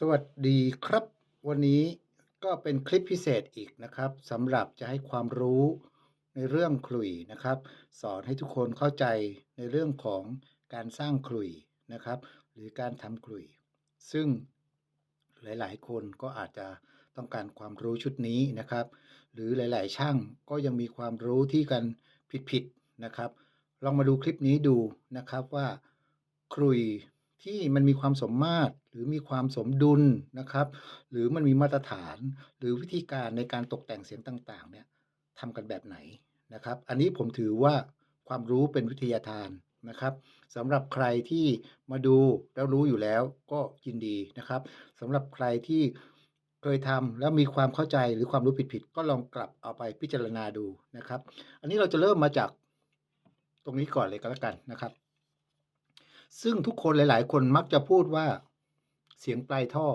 สวัสดีครับ วันนี้ก็เป็นคลิปพิเศษอีกนะครับสำหรับจะให้ความรู้ในเรื่องขลุ่ยนะครับ สอนให้ทุกคนเข้าใจในเรื่องของการสร้างขลุ่ยนะครับ หรือการทำขลุ่ย ซึ่งหลาย ๆ คนก็อาจจะต้องการความรู้ชุดนี้นะครับ หรือหลาย ๆ ช่างก็ยังมีความรู้ที่กันผิด ๆ นะครับ ลองมาดูคลิปนี้ดูนะครับว่าขลุ่ย ที่มันมีความสมมาตรหรือมีความสมดุลนะครับ หรือมันมีมาตรฐาน หรือวิธีการในการตกแต่งเสียงต่างๆเนี่ยทำกันแบบไหนนะครับ อันนี้ผมถือว่าความรู้เป็นวิทยาทานนะครับสำหรับใครที่มาดูแล้วรู้อยู่แล้วก็ยินดีนะครับสำหรับใครที่เคยทำแล้วมีความเข้าใจหรือความรู้ผิดๆก็ลองกลับเอาไปพิจารณาดูนะครับ อันนี้เราจะเริ่มมาจากตรงนี้ก่อนเลยก็แล้วกันนะครับ ซึ่งทุกคนหลาย ๆ คนมักจะพูดว่าเสียงปลายท่อ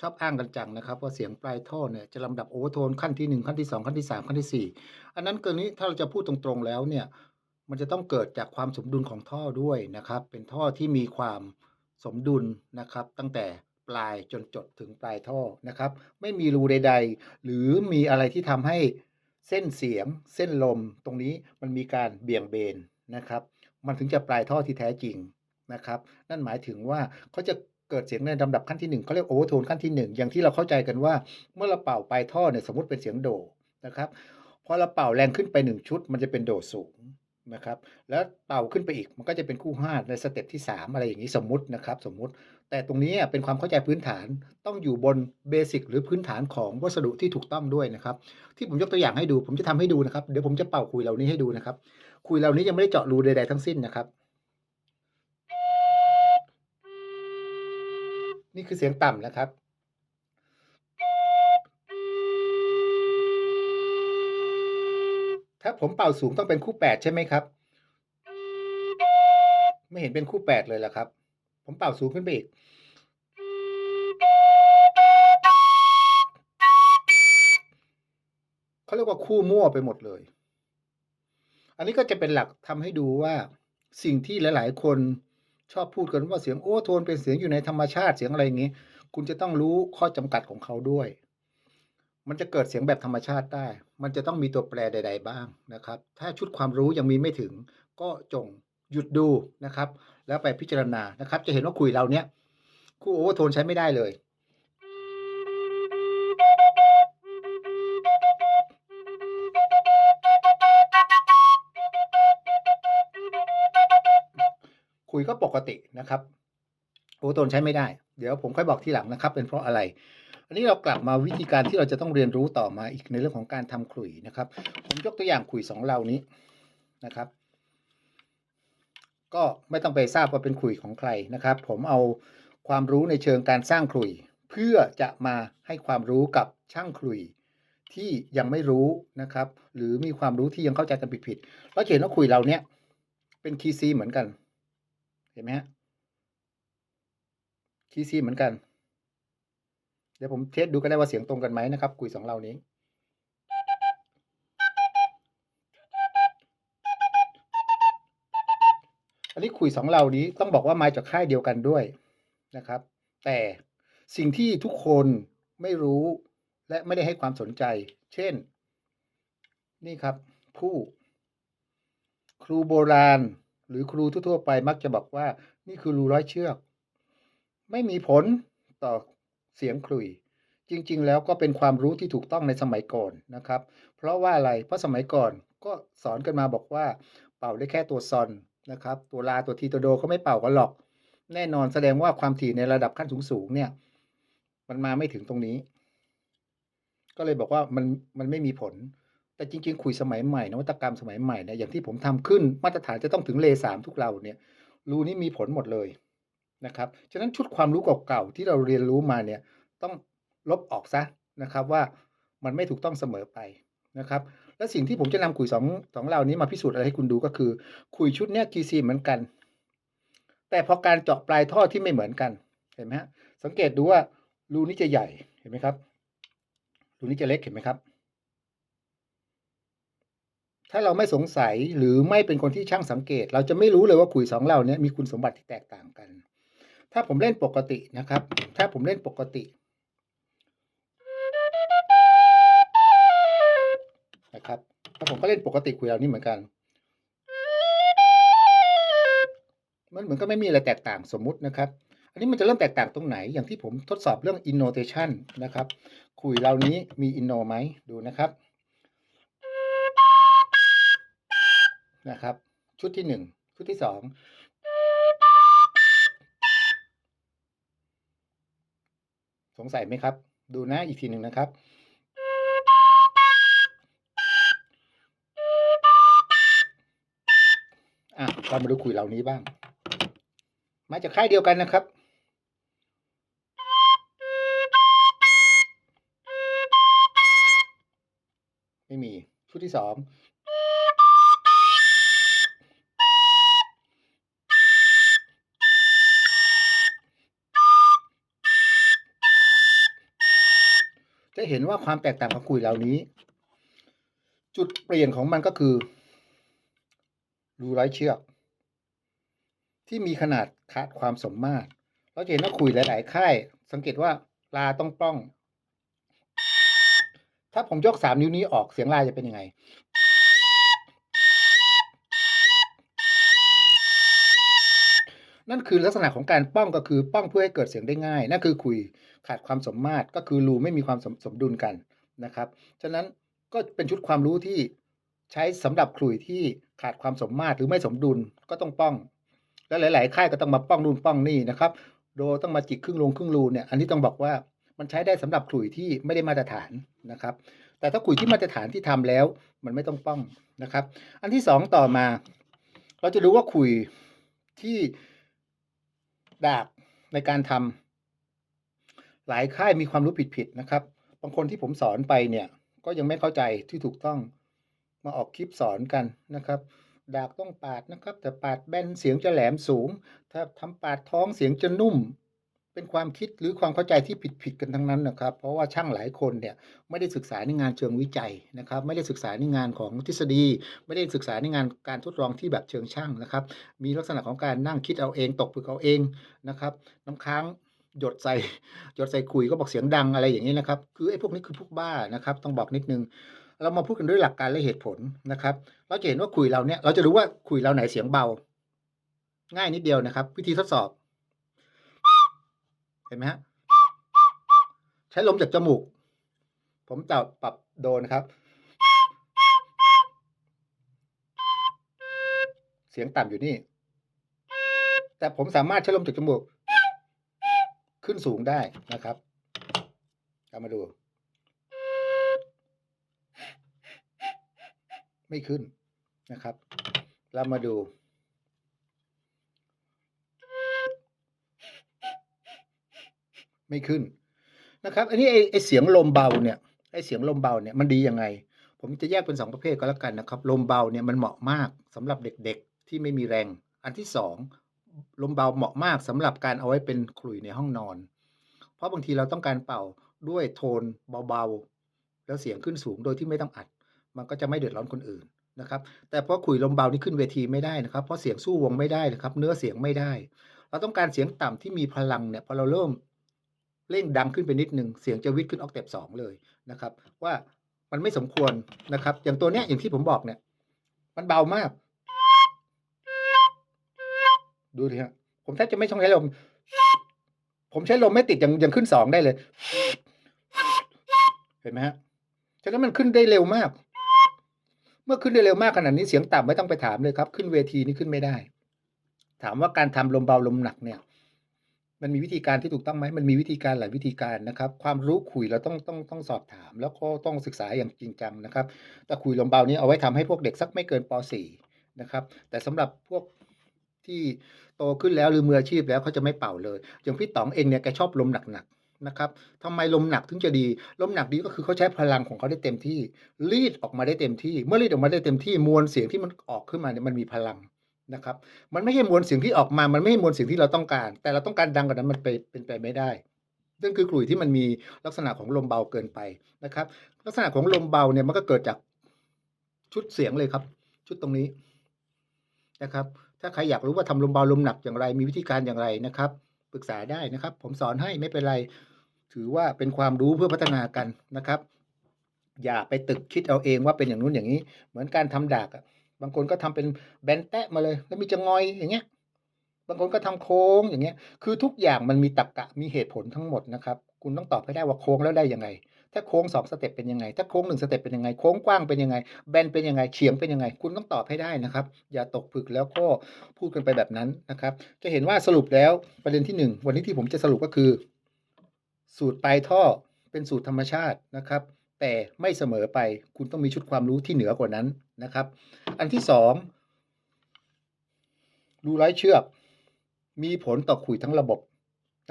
ชอบอ้างกันจังนะครับว่าเสียงปลายท่อเนี่ยจะลำดับโอเวอร์โทนขั้นที่หนึ่งขั้นที่สองขั้นที่สามขั้นที่สี่อันนั้นเกินนี้ถ้าเราจะพูดตรงๆแล้วเนี่ย มันจะต้องเกิดจากความสมดุลของท่อด้วยนะครับ เป็นท่อที่มีความสมดุลนะครับ ตั้งแต่ปลายจนจดถึงปลายท่อนะครับ ไม่มีรูใดๆ หรือมีอะไรที่ทำให้เส้นเสียง เส้นลมตรงนี้มันมีการเบี่ยงเบนนะครับ มันถึงจะปลายท่อที่แท้จริงนะครับ นั่นหมายถึงว่าเขาจะเกิดเสียงในลำดับขั้นที่หนึ่งเขาเรียกโอเวอร์โทนขั้นที่หนึ่งอย่างที่เราเข้าใจกันว่า เมื่อเราเป่าปลายท่อเนี่ยสมมติเป็นเสียงโดนะครับพอเราเป่าแรงขึ้นไปหนึ่งชุด มันจะเป็นโดสูงนะครับ แล้วเป่าขึ้นไปอีกมันก็จะเป็นคู่ห้าในสเต็ปที่ 3 อะไรอย่างนี้สมมตินะครับสมมติ แต่ตรงนี้เป็นความเข้าใจพื้นฐานต้องอยู่บนเบสิกหรือพื้นฐานของวัสดุที่ถูกต้องด้วยนะครับ ที่ผมยกตัวอย่างให้ดู ผมจะทำให้ดูนะครับ เดี๋ยวผมจะเป่าคุยเหล่านี้ให้ดูนะครับ คุยเหล่านี้ยังไม่ได้เจาะรูใดๆทั้งสิ้นนะครับ นี่คือเสียงต่ำนะครับถ้าผมเป่าสูงต้องเป็นคู่แปดใช่ไหมครับ ไม่เห็นเป็นคู่แปดเลยล่ะครับ ผมเป่าสูงขึ้นไปอีก เขาเรียกว่าคู่มั่วไปหมดเลย อันนี้ก็จะเป็นหลักทำให้ดูว่าสิ่งที่หลาย ๆ คนชอบพูดกันว่าเสียงโอ้โทนเป็นเสียงอยู่ในธรรมชาติเสียงอะไรอย่างนี้ คุณจะต้องรู้ข้อจำกัดของเขาด้วย มันจะเกิดเสียงแบบธรรมชาติได้ มันจะต้องมีตัวแปรใด ๆ บ้างนะครับ ถ้าชุดความรู้ยังมีไม่ถึง ก็จงหยุดดูนะครับ แล้วไปพิจารณานะครับ จะเห็นว่าคุยเราเนี้ยคู่โอเวอร์โทนใช้ไม่ได้เลย คุยก็ปกตินะครับโอเวอร์โทนใช้ไม่ได้ เดี๋ยวผมค่อยบอกทีหลังนะครับ เป็นเพราะอะไร อันนี้เรากลับมาวิธีการที่เราจะต้องเรียนรู้ต่อมาอีกในเรื่องของการทำขลุ่ยนะครับ ผมยกตัวอย่างขลุ่ยสองเหล่านี้นะครับ ก็ไม่ต้องไปทราบว่าเป็นขลุ่ยของใครนะครับ ผมเอาความรู้ในเชิงการสร้างขลุ่ยเพื่อจะมาให้ความรู้กับช่างขลุ่ยที่ยังไม่รู้นะครับ หรือมีความรู้ที่ยังเข้าใจกันผิดๆแล้วจะเห็นว่าขลุยเราเนี้ยเป็นคีซีเหมือนกัน เห็นไหมฮะคีย์ซีเหมือนกัน เดี๋ยวผมเทสดูก็ได้ว่าเสียงตรงกันไหมนะครับ คุยสองเรานี้อันนี้คุยสองเรานี้ต้องบอกว่ามาจากค่ายเดียวกันด้วยนะครับ แต่สิ่งที่ทุกคนไม่รู้และไม่ได้ให้ความสนใจ เช่น นี่ครับ ผู้ ครูโบราณ หรือครูทั่วๆไปมักจะบอกว่า นี่คือรูร้อยเชือก ไม่มีผลต่อเสียงขลุ่ยจริงๆ แล้วก็เป็นความรู้ที่ถูกต้องในสมัยก่อนนะครับ เพราะว่าอะไรเพราะสมัยก่อนก็สอนกันมาบอกว่า เป่าได้แค่ตัวซอนนะครับ ตัวลาตัวทีตัวโดเขาไม่เป่ากันหรอก แน่นอนแสดงว่าความถี่ในระดับขั้นสูงๆเนี่ยมันมาไม่ถึงตรงนี้ ก็เลยบอกว่ามันมันไม่มีผล แต่จริง ๆ คุยสมัยใหม่นวัตกรรมสมัยใหม่เนี่ยอย่างที่ผมทำขึ้นมาตรฐานจะต้องถึงเลสามทุกเราเนี่ยรูนี้มีผลหมดเลยนะครับฉะนั้นชุดความรู้เก่าๆที่เราเรียนรู้มาเนี่ยต้องลบออกซะนะครับว่ามันไม่ถูกต้องเสมอไปนะครับ และสิ่งที่ผมจะนำคุยสองสองเหล่านี้มาพิสูจน์อะไรให้คุณดูก็คือ คุยชุดเนี้ย GC เหมือนกัน แต่พอการเจาะปลายท่อที่ไม่เหมือนกันเห็นไหมฮะสังเกตดูว่ารูนี้จะใหญ่เห็นไหมครับรูนี้จะเล็กเห็นไหมครับ ถ้าเราไม่สงสัยหรือไม่เป็นคนที่ช่างสังเกต เราจะไม่รู้เลยว่าขุยสองเหล่านี้มีคุณสมบัติที่แตกต่างกัน ถ้าผมเล่นปกตินะครับ ถ้าผมเล่นปกตินะครับถ้าผมก็เล่นปกติคุยเหล่านี้เหมือนกัน มันเหมือนก็ไม่มีอะไรแตกต่างสมมุตินะครับ อันนี้มันจะเริ่มแตกต่างตรงไหน อย่างที่ผมทดสอบเรื่อง innotation นะครับ คุยเหล่านี้มี inno ไหมดูนะครับ นะครับ ชุดที่หนึ่งชุดที่สองสงสัยไหมครับ ดูนะอีกทีหนึ่งนะครับอะเรามาดูคุยเหล่านี้บ้าง มาจากค่ายเดียวกันนะครับไม่มีชุดที่สอง เห็นว่าความแตกต่างของคุยเหล่านี้ จุดเปลี่ยนของมันก็คือรูร้อยเชือก ที่มีขนาดขาดความสมมาตรเราจะเห็นว่าคุยหลาย ๆ ค่าย สังเกตว่าลาต้องป้อง ถ้าผมยกสามนิ้วนี้ออกเสียงลาจะเป็นยังไงนั่นคือลักษณะของการป้องก็คือป้องเพื่อให้เกิดเสียงได้ง่าย นั่นคือคุย ขาดความสมมาตรก็คือรูไม่มีความสมสมดุลกันนะครับ ฉะนั้นก็เป็นชุดความรู้ที่ใช้สำหรับคลุยที่ขาดความสมมาตรหรือไม่สมดุลก็ต้องป้อง และหลาย ๆ ค่ายก็ต้องมาป้องนู่นป้องนี่นะครับ โดต้องมาจิกครึ่งลงครึ่งรูเนี่ย อันนี้ต้องบอกว่ามันใช้ได้สำหรับขลุ่ยที่ไม่ได้มาตรฐานนะครับ แต่ถ้าขลุ่ยที่มาตรฐานที่ทำแล้ว มันไม่ต้องป้องนะครับ อันที่สองต่อมา เราจะรู้ว่าขลุ่ยที่ดากในการทำ หลายค่ายมีความรู้ผิดๆนะครับ บางคนที่ผมสอนไปเนี่ยก็ยังไม่เข้าใจที่ถูกต้องมาออกคลิปสอนกันนะครับ ดากต้องปาดนะครับ แต่ปาดแบนเสียงจะแหลมสูง ถ้าทำปาดท้องเสียงจะนุ่ม เป็นความคิดหรือความเข้าใจที่ผิดๆกันทั้งนั้นนะครับ เพราะว่าช่างหลายคนเนี่ยไม่ได้ศึกษาในงานเชิงวิจัยนะครับ ไม่ได้ศึกษาในงานของทฤษฎี ไม่ได้ศึกษาในงานการทดลองที่แบบเชิงช่างนะครับ มีลักษณะของการนั่งคิดเอาเอง ตกผึกเอาเองนะครับ น้ำค้าง หยดใส่หยดใส่คุยก็บอกเสียงดังอะไรอย่างนี้นะครับ คือไอ้พวกนี้คือพวกบ้านะครับ ต้องบอกนิดนึง เรามาพูดกันด้วยหลักการและเหตุผลนะครับ เราจะเห็นว่าคุยเราเนี่ย เราจะรู้ว่าคุยเราไหนเสียงเบา ง่ายนิดเดียวนะครับ วิธีทดสอบ เห็นไหมฮะใช้ลมจากจมูก ผมจะปรับโดนะครับ เสียงต่ำอยู่นี่ แต่ผมสามารถใช้ลมจากจมูก ขึ้นสูงได้นะครับเอามาดู ไม่ขึ้นนะครับ เรามาดู ไม่ขึ้นนะครับ อันนี้ไอไอเสียงลมเบาเนี่ยไอเสียงลมเบาเนี่ยมันดียังไง ผมจะแยกเป็นสองประเภทก็แล้วกันนะครับ ลมเบาเนี่ยมันเหมาะมากสำหรับเด็กๆที่ไม่มีแรง อันที่สอง ลมเบาเหมาะมากสำหรับการเอาไว้เป็นขลุ่ยในห้องนอน เพราะบางทีเราต้องการเป่าด้วยโทนเบาๆ แล้วเสียงขึ้นสูงโดยที่ไม่ต้องอัด มันก็จะไม่เดือดร้อนคนอื่นนะครับ แต่พอขลุ่ยลมเบานี่ขึ้นเวทีไม่ได้นะครับ เพราะเสียงสู้วงไม่ได้นะครับ เนื้อเสียงไม่ได้ เราต้องการเสียงต่ำที่มีพลังเนี่ยพอเราเริ่มเร่งดังขึ้นไปนิดนึงเสียงจะวิทย์ขึ้นออกเต็ปสองเลยนะครับ ว่ามันไม่สมควรนะครับ อย่างตัวเนี้ยอย่างที่ผมบอกเนี่ย มันเบามาก ดูดิฮะผมแทบจะไม่ต้องใช้ลม ผมใช้ลมไม่ติดยังยังขึ้นสองได้เลย เห็นไหมฮะฉะนั้นมันขึ้นได้เร็วมาก เมื่อขึ้นได้เร็วมากขนาดนี้เสียงต่ำไม่ต้องไปถามเลยครับ ขึ้นเวทีนี่ขึ้นไม่ได้ ถามว่าการทำลมเบาลมหนักเนี่ย มันมีวิธีการที่ถูกต้องไหมมันมีวิธีการหลายวิธีการนะครับ ความรู้คุยเราต้องต้องต้องสอบถาม แล้วก็ต้องศึกษาอย่างจริงจังนะครับแต่คุยลมเบานี้เอาไว้ทำให้พวกเด็กสักไม่เกินป .4 นะครับ แต่สำหรับพวก ที่โตขึ้นแล้วหรือมืออาชีพแล้วเขาจะไม่เป่าเลยอย่างพี่ต๋องเองเนี่ยแกชอบลมหนักๆนะครับทำไมลมหนักถึงจะดี ลมหนักดีก็คือเขาใช้พลังของเขาได้เต็มที่รีดออกมาได้เต็มที่ เมื่อรีดออกมาได้เต็มที่มวลเสียงที่มันออกขึ้นมาเนี่ยมันมีพลังนะครับ มันไม่ใช่มวลเสียงที่ออกมา มันไม่ใช่มวลเสียงที่เราต้องการ แต่เราต้องการดังกว่านั้นมันไปเป็นไปไม่ได้นั่นคือขลุ่ยที่มันมีลักษณะของลมเบาเกินไปนะครับ ลักษณะของลมเบาเนี่ยมันก็เกิดจากชุดเสียงเลยครับ ชุดตรงนี้นะครับ ถ้าใครอยากรู้ว่าทำลมเบาลมหนักอย่างไร มีวิธีการอย่างไรนะครับ ปรึกษาได้นะครับ ผมสอนให้ไม่เป็นไร ถือว่าเป็นความรู้เพื่อพัฒนากันนะครับ อย่าไปตึกคิดเอาเองว่าเป็นอย่างนู้นอย่างนี้ เหมือนการทำดากอะบางคนก็ทำเป็นแบนแตะมาเลย แล้วมีจะงอยอย่างเงี้ย บางคนก็ทำโค้งอย่างเงี้ย คือทุกอย่างมันมีตรรกะมีเหตุผลทั้งหมดนะครับ คุณต้องตอบให้ได้ว่าโค้งแล้วได้ยังไง ถ้าโค้งสองสเต็ปเป็นยังไง ถ้าโค้งหนึ่งสเต็ปเป็นยังไง โค้งกว้างเป็นยังไง แบนเป็นยังไง เฉียงเป็นยังไง คุณต้องตอบให้ได้นะครับ อย่าตกผึกแล้วก็พูดกันไปแบบนั้นนะครับ จะเห็นว่าสรุปแล้วประเด็นที่หนึ่งวันนี้ที่ผมจะสรุปก็คือ สูตรปลายท่อเป็นสูตรธรรมชาตินะครับ แต่ไม่เสมอไป คุณต้องมีชุดความรู้ที่เหนือกว่านั้นนะครับ อันที่สองรูร้อยเชือก มีผลต่อขุยทั้งระบบ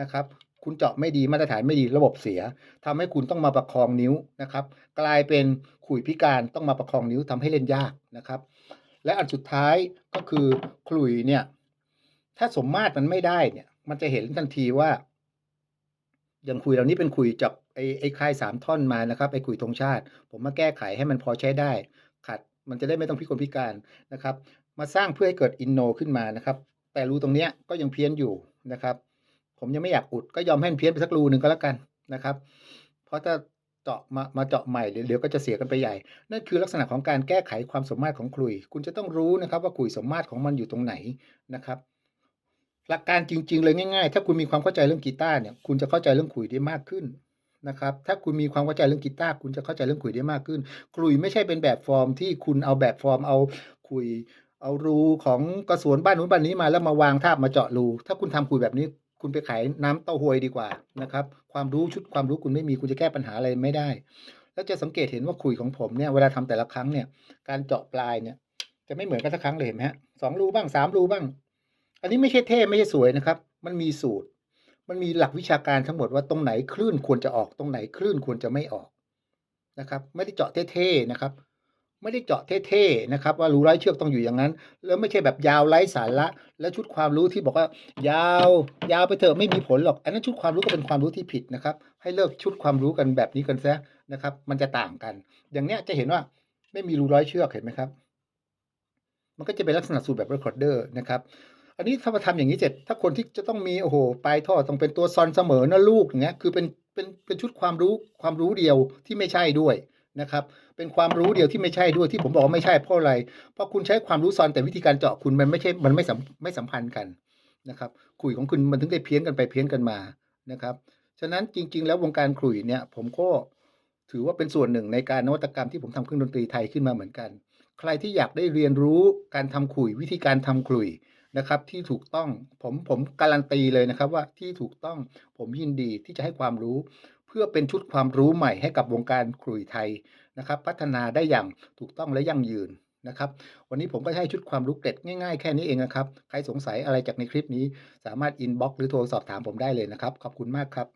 นะครับ คุณเจาะไม่ดีมาตรฐานไม่ดีระบบเสียทำให้คุณต้องมาประคองนิ้วนะครับ กลายเป็นขุยพิการต้องมาประคองนิ้วทำให้เล่นยากนะครับ และอันสุดท้ายก็คือขลุยเนี่ย ถ้าสมมาตรมันไม่ได้เนี่ย มันจะเห็นทันทีว่าอย่างขุยเหล่านี้เป็นขุยจากไอ้ไอ้คายสามท่อนมานะครับไอ้ขุยธงชาติ ผมมาแก้ไขให้มันพอใช้ได้ ขัดมันจะได้ไม่ต้องพิกลพิการนะครับ มาสร้างเพื่อให้เกิดอินโนขึ้นมานะครับ แต่รู้ตรงเนี้ยก็ยังเพี้ยนอยู่นะครับ ผมยังไม่อยากอุดก็ยอมให้มันเพี้ยนไปสักรูหนึ่งก็แล้วกันนะครับ เพราะถ้าเจาะมามาเจาะใหม่เดี๋ยวก็จะเสียกันไปใหญ่ นั่นคือลักษณะของการแก้ไขความสมมาตรของขลุ่ยคุณจะต้องรู้นะครับว่าขลุ่ยสมมาตรของมันอยู่ตรงไหนนะครับ หลักการจริง ๆ เลยง่ายๆ ถ้าคุณมีความเข้าใจเรื่องกีตาร์เนี่ย คุณจะเข้าใจเรื่องขลุ่ยได้มากขึ้นนะครับ ถ้าคุณมีความเข้าใจเรื่องกีตาร์คุณจะเข้าใจเรื่องขลุ่ยได้มากขึ้นขลุ่ยไม่ใช่เป็นแบบฟอร์มที่คุณเอาแบบฟอร์มเอาขลุ่ยเอารูของกระสวนบ้านนู้นบ้านนี้มาแล้วมาวางทาบมาเจาะรู ถ้าคุณทำขลุ่ยแบบนี้ คุณไปขายน้ำเต้าหวยดีกว่านะครับ ความรู้ชุดความรู้คุณไม่มีคุณจะแก้ปัญหาอะไรไม่ได้ แล้วจะสังเกตเห็นว่าขลุ่ยของผมเนี่ยเวลาทำแต่ละครั้งเนี่ย การเจาะปลายเนี่ย จะไม่เหมือนกันสักครั้งเลยเห็นไหมฮะสองรูบ้างสามรูบ้าง อันนี้ไม่ใช่เท่ไม่ใช่สวยนะครับ มันมีสูตร มันมีหลักวิชาการทั้งหมดว่าตรงไหนคลื่นควรจะออกตรงไหนคลื่นควรจะไม่ออกนะครับ ไม่ได้เจาะเท่ๆนะครับ ไม่ได้เจาะเท่ๆนะครับว่ารูไร้เชือกต้องอยู่อย่างนั้น แล้วไม่ใช่แบบยาวไร้สาระแล้วชุดความรู้ที่บอกว่า ยาวยาวไปเถอะไม่มีผลหรอก อันนั้นชุดความรู้ก็เป็นความรู้ที่ผิดนะครับ ให้เลิกชุดความรู้กันแบบนี้กันซะนะครับ มันจะต่างกัน อย่างเนี้ยจะเห็นว่าไม่มีรูร้อยเชือกเห็นไหมครับ มันก็จะเป็นลักษณะสูตรแบบ recorder นะครับอันนี้ถ้ามาทำอย่างนี้เสร็จ ถ้าคนที่จะต้องมีโอ้โหปลายท่อต้องเป็นตัวซอนเสมอนะลูกอย่างเงี้ยคือเป็นเป็นเป็นชุดความรู้ความรู้เดียวที่ไม่ใช่ด้วย นะครับ เป็นความรู้เดียวที่ไม่ใช่ด้วยที่ผมบอกว่าไม่ใช่เพราะอะไร เพราะคุณใช้ความรู้ซ้อนแต่วิธีการเจาะคุณมันไม่ใช่ มันไม่สัมไม่สัมพันธ์กันนะครับขลุ่ยของคุณมันถึงได้เพี้ยนกันไปเพี้ยนกันมานะครับ ฉะนั้นจริง ๆ แล้ววงการขลุ่ยเนี่ย ผมก็ถือว่าเป็นส่วนหนึ่งในการนวัตกรรมที่ผมทำเครื่องดนตรีไทยขึ้นมาเหมือนกัน ใครที่อยากได้เรียนรู้การทำขลุ่ยวิธีการทำขลุ่ยนะครับ ที่ถูกต้องผมผมการันตีเลยนะครับว่าที่ถูกต้องผมยินดีที่จะให้ความรู้เพื่อเป็นชุดความรู้ใหม่ให้กับวงการขลุ่ยไทยนะครับ พัฒนาได้อย่างถูกต้องและยั่งยืนนะครับ วันนี้ผมก็ให้ชุดความรู้เกร็ดง่ายๆ แค่นี้เองนะครับ ใครสงสัยอะไรจากในคลิปนี้ สามารถอินบ็อกซ์หรือโทรสอบถามผมได้เลยนะครับ ขอบคุณมากครับ